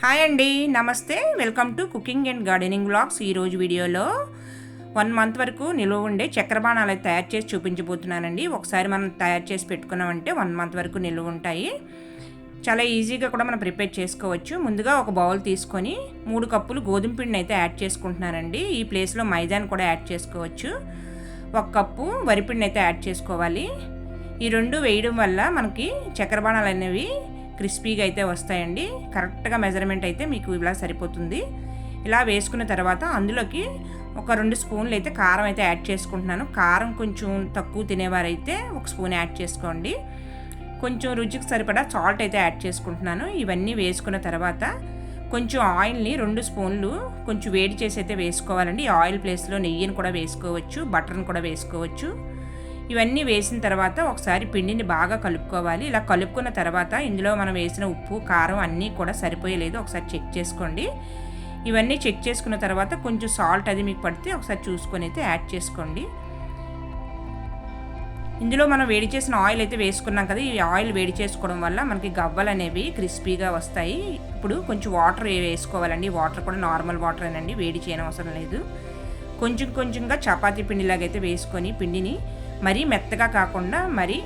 Hi అండి నమస్తే. Welcome to cooking and gardening blogs ఈరోజు వీడియోలో వన్ మంత్ వరకు నిలువ ఉండే చక్రబాణాలు అయితే తయారు చేసి చూపించబోతున్నానండి. ఒకసారి మనం తయారు చేసి పెట్టుకున్నామంటే వన్ మంత్ వరకు నిలువ ఉంటాయి. చాలా ఈజీగా కూడా మనం ప్రిపేర్ చేసుకోవచ్చు. ముందుగా ఒక బౌల్ తీసుకొని మూడు కప్పులు గోధుమ పిండిని అయితే యాడ్ చేసుకుంటున్నానండి. ఈ ప్లేస్లో మైదాన్ కూడా యాడ్ చేసుకోవచ్చు. ఒక కప్పు వరిపిండిని అయితే యాడ్ చేసుకోవాలి. ఈ రెండు వేయడం వల్ల మనకి చక్రబాణాలు అనేవి క్రిస్పీగా అయితే వస్తాయండి. కరెక్ట్గా మెజర్మెంట్ అయితే మీకు ఇలా సరిపోతుంది. ఇలా వేసుకున్న తర్వాత అందులోకి ఒక రెండు స్పూన్లు అయితే కారం అయితే యాడ్ చేసుకుంటున్నాను. కారం కొంచెం తక్కువ తినేవారైతే ఒక స్పూన్ యాడ్ చేసుకోండి. కొంచెం రుచికి సరిపడా సాల్ట్ అయితే యాడ్ చేసుకుంటున్నాను. ఇవన్నీ వేసుకున్న తర్వాత కొంచెం ఆయిల్ని రెండు స్పూన్లు కొంచెం వేడి చేసి అయితే వేసుకోవాలండి. ఆయిల్ ప్లేస్లో నెయ్యిని కూడా వేసుకోవచ్చు బటర్ని కూడా వేసుకోవచ్చు. ఇవన్నీ వేసిన తర్వాత ఒకసారి పిండిని బాగా కలుపుకోవాలి. ఇలా కలుపుకున్న తర్వాత ఇందులో మనం వేసిన ఉప్పు కారం అన్నీ కూడా సరిపోయలేదు. ఒకసారి చెక్ చేసుకోండి. ఇవన్నీ చెక్ చేసుకున్న తర్వాత కొంచెం సాల్ట్ అది మీకు పడితే ఒకసారి చూసుకొని అయితే యాడ్ చేసుకోండి. ఇందులో మనం వేడి చేసిన ఆయిల్ అయితే వేసుకున్నాం కదా ఈ ఆయిల్ వేడి చేసుకోవడం వల్ల మనకి గవ్వలు అనేవి క్రిస్పీగా వస్తాయి. ఇప్పుడు కొంచెం వాటర్ వేసుకోవాలండి. వాటర్ కూడా నార్మల్ వాటర్ అనండి వేడి చేయనవసరం లేదు. కొంచెం కొంచెంగా చపాతీ పిండిలాగైతే వేసుకొని పిండిని మరీ మెత్తగా కాకుండా మరీ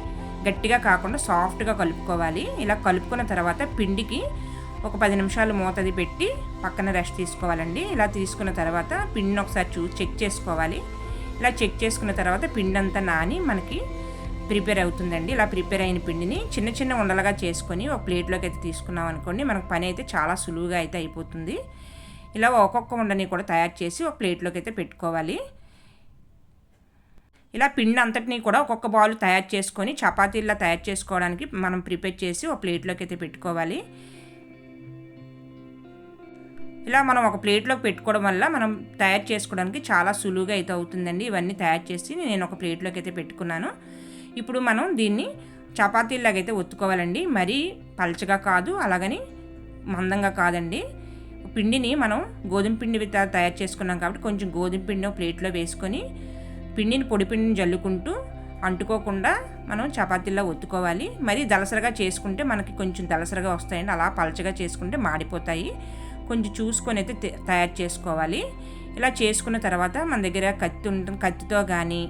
గట్టిగా కాకుండా సాఫ్ట్గా కలుపుకోవాలి. ఇలా కలుపుకున్న తర్వాత పిండికి ఒక పది నిమిషాలు మూతది పెట్టి పక్కన రెస్ట్ తీసుకోవాలండి. ఇలా తీసుకున్న తర్వాత పిండిని ఒకసారి చూ చెక్ చేసుకోవాలి. ఇలా చెక్ చేసుకున్న తర్వాత పిండి అంతా నాని మనకి ప్రిపేర్ అవుతుందండి. ఇలా ప్రిపేర్ అయిన పిండిని చిన్న చిన్న ఉండలుగా చేసుకొని ఒక ప్లేట్లోకి అయితే తీసుకున్నాం అనుకోండి మనకు పని అయితే చాలా సులువుగా అయితే అయిపోతుంది. ఇలా ఒక్కొక్క ఉండని కూడా తయారు చేసి ఒక ప్లేట్లోకి అయితే పెట్టుకోవాలి. ఇలా పిండి అంతటినీ కూడా ఒక్కొక్క బాల్ తయారు చేసుకొని చపాతీలా తయారు చేసుకోవడానికి మనం ప్రిపేర్ చేసి ఒక ప్లేట్లోకి అయితే పెట్టుకోవాలి. ఇలా మనం ఒక ప్లేట్లోకి పెట్టుకోవడం వల్ల మనం తయారు చేసుకోవడానికి చాలా సులువుగా అయితే అవుతుందండి. ఇవన్నీ తయారు చేసి నేను ఒక ప్లేట్లోకి అయితే పెట్టుకున్నాను. ఇప్పుడు మనం దీన్ని చపాతీలాగైతే ఒత్తుకోవాలండి. మరీ పలచగా కాదు అలాగని మందంగా కాదండి. పిండిని మనం గోధుమ పిండి తయారు చేసుకున్నాం కాబట్టి కొంచెం గోధుమ పిండి ప్లేట్లో వేసుకొని పిండిని పొడి పిండిని జల్లుకుంటూ అంటుకోకుండా మనం చపాతీల్లో ఒత్తుకోవాలి. మరీ దలసరగా చేసుకుంటే మనకి కొంచెం దలసరగా వస్తాయండి. అలా పలచగా చేసుకుంటే మాడిపోతాయి. కొంచెం చూసుకొని అయితే తయారు చేసుకోవాలి. ఇలా చేసుకున్న తర్వాత మన దగ్గర కత్తి ఉంటుంది కత్తితో కానీ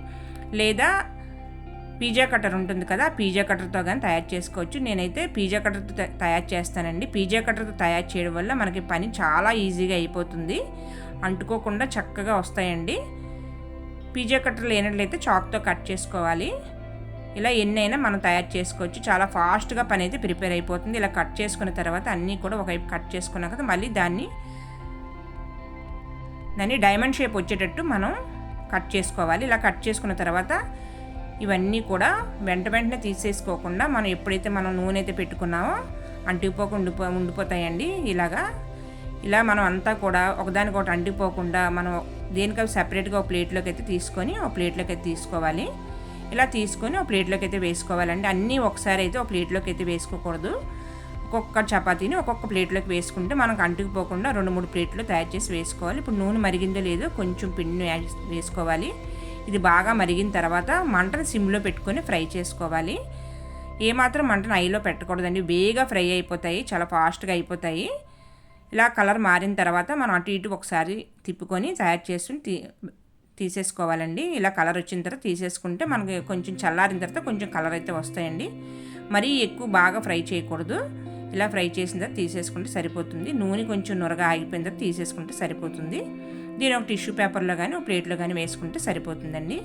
లేదా పిజ్జా కట్టర్ ఉంటుంది కదా పిజ్జా కట్టర్తో కానీ తయారు చేసుకోవచ్చు. నేనైతే పిజ్జా కట్టర్తో తయారు చేస్తానండి. పిజ్జా కట్టర్తో తయారు చేయడం వల్ల మనకి పని చాలా ఈజీగా అయిపోతుంది. అంటుకోకుండా చక్కగా వస్తాయండి. పీజే కట్టర్ లేనట్లయితే చాక్తో కట్ చేసుకోవాలి. ఇలా ఎన్నైనా మనం తయారు చేసుకోవచ్చు. చాలా ఫాస్ట్గా పని అయితే ప్రిపేర్ అయిపోతుంది. ఇలా కట్ చేసుకున్న తర్వాత అన్నీ కూడా ఒకవైపు కట్ చేసుకున్నాక మళ్ళీ దాన్ని దాన్ని డైమండ్ షేప్ వచ్చేటట్టు మనం కట్ చేసుకోవాలి. ఇలా కట్ చేసుకున్న తర్వాత ఇవన్నీ కూడా వెంట వెంటనే తీసేసుకోకుండా మనం ఎప్పుడైతే మనం నూనె అయితే పెట్టుకున్నామో అంటుకుపోకుండా ఉండిపో ఉండిపోతాయండి ఇలాగా. ఇలా మనం అంతా కూడా ఒకదానికొకటి అంటిపోకుండా మనం దేనికవి సపరేట్గా ఒక ప్లేట్లోకి అయితే తీసుకొని ఒక ప్లేట్లోకి అయితే తీసుకోవాలి. ఇలా తీసుకొని ఒక ప్లేట్లోకి అయితే వేసుకోవాలండి. అన్నీ ఒకసారి అయితే ఒక ప్లేట్లోకి అయితే వేసుకోకూడదు. ఒక్కొక్క చపాతీని ఒక్కొక్క ప్లేట్లోకి వేసుకుంటే మనకు అంటుకుపోకుండా రెండు మూడు ప్లేట్లు తయారు చేసి వేసుకోవాలి. ఇప్పుడు నూనె మరిగిందో లేదో కొంచెం పిండిని వేసుకోవాలి. ఇది బాగా మరిగిన తర్వాత మంటను సిమ్లో పెట్టుకొని ఫ్రై చేసుకోవాలి. ఏమాత్రం మంటను ఐలో పెట్టకూడదండి. వేగా ఫ్రై అయిపోతాయి. చాలా ఫాస్ట్గా అయిపోతాయి. ఇలా కలర్ మారిన తర్వాత మనం అటు ఇటు ఒకసారి తిప్పుకొని తయారు చేసుకుని తీ తీసేసుకోవాలండి. ఇలా కలర్ వచ్చిన తర్వాత తీసేసుకుంటే మనకి కొంచెం చల్లారిన తర్వాత కొంచెం కలర్ అయితే వస్తాయండి. మరీ ఎక్కువ బాగా ఫ్రై చేయకూడదు. ఇలా ఫ్రై చేసిన తర్వాత తీసేసుకుంటే సరిపోతుంది. నూనె కొంచెం నురగా ఆగిపోయిన తర్వాత తీసేసుకుంటే సరిపోతుంది. దీని ఒక టిష్యూ పేపర్లో కానీ ఒక ప్లేట్లో కానీ వేసుకుంటే సరిపోతుందండి.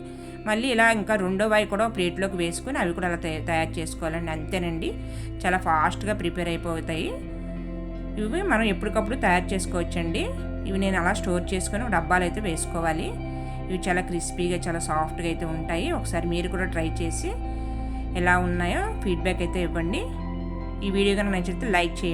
మళ్ళీ ఇలా ఇంకా రెండో వాయి కూడా ప్లేట్లోకి వేసుకొని అవి కూడా అలా తయారు చేసుకోవాలండి. అంతేనండి. చాలా ఫాస్ట్గా ప్రిపేర్ అయిపోతాయి. ఇవి మనం ఎప్పటికప్పుడు తయారు చేసుకోవచ్చండి. ఇవి నేను అలా స్టోర్ చేసుకొని డబ్బాలు అయితే వేసుకోవాలి. ఇవి చాలా క్రిస్పీగా చాలా సాఫ్ట్గా అయితే ఉంటాయి. ఒకసారి మీరు కూడా ట్రై చేసి ఎలా ఉన్నాయో ఫీడ్బ్యాక్ అయితే ఇవ్వండి. ఈ వీడియో కనుక నచ్చితే లైక్ చేయండి.